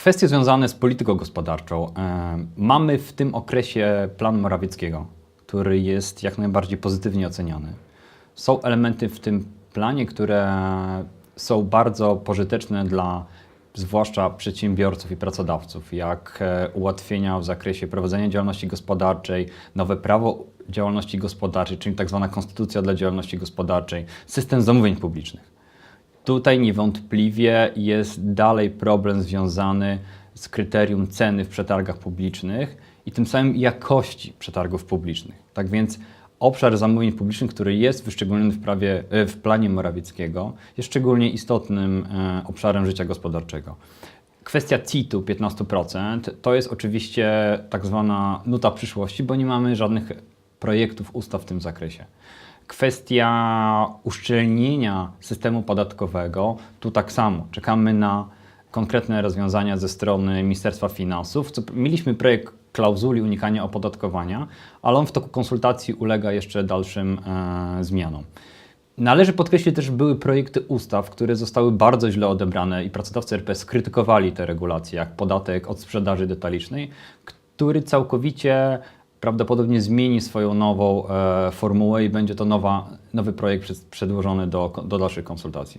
Kwestie związane z polityką gospodarczą. E, Mamy w tym okresie plan Morawieckiego, który jest jak najbardziej pozytywnie oceniany. Są elementy w tym planie, które są bardzo pożyteczne dla zwłaszcza przedsiębiorców i pracodawców, jak e, ułatwienia w zakresie prowadzenia działalności gospodarczej, nowe prawo działalności gospodarczej, czyli tak zwana konstytucja dla działalności gospodarczej, system zamówień publicznych. Tutaj niewątpliwie jest dalej problem związany z kryterium ceny w przetargach publicznych i tym samym jakości przetargów publicznych. Tak więc obszar zamówień publicznych, który jest wyszczególniony w, prawie, e, w planie Morawieckiego, jest szczególnie istotnym e, obszarem życia gospodarczego. Kwestia CIT-u 15% to jest oczywiście tak zwana nuta przyszłości, bo nie mamy żadnych projektów ustaw w tym zakresie. Kwestia uszczelnienia systemu podatkowego, tu tak samo. Czekamy na konkretne rozwiązania ze strony Ministerstwa Finansów. Mieliśmy projekt klauzuli unikania opodatkowania, ale on w toku konsultacji ulega jeszcze dalszym e, zmianom. Należy podkreślić też, że były projekty ustaw, które zostały bardzo źle odebrane i pracodawcy RP skrytykowali te regulacje, jak podatek od sprzedaży detalicznej, który całkowicie prawdopodobnie zmieni swoją nową e, formułę i będzie to nowa, nowy projekt przed- przedłożony do, do dalszych konsultacji.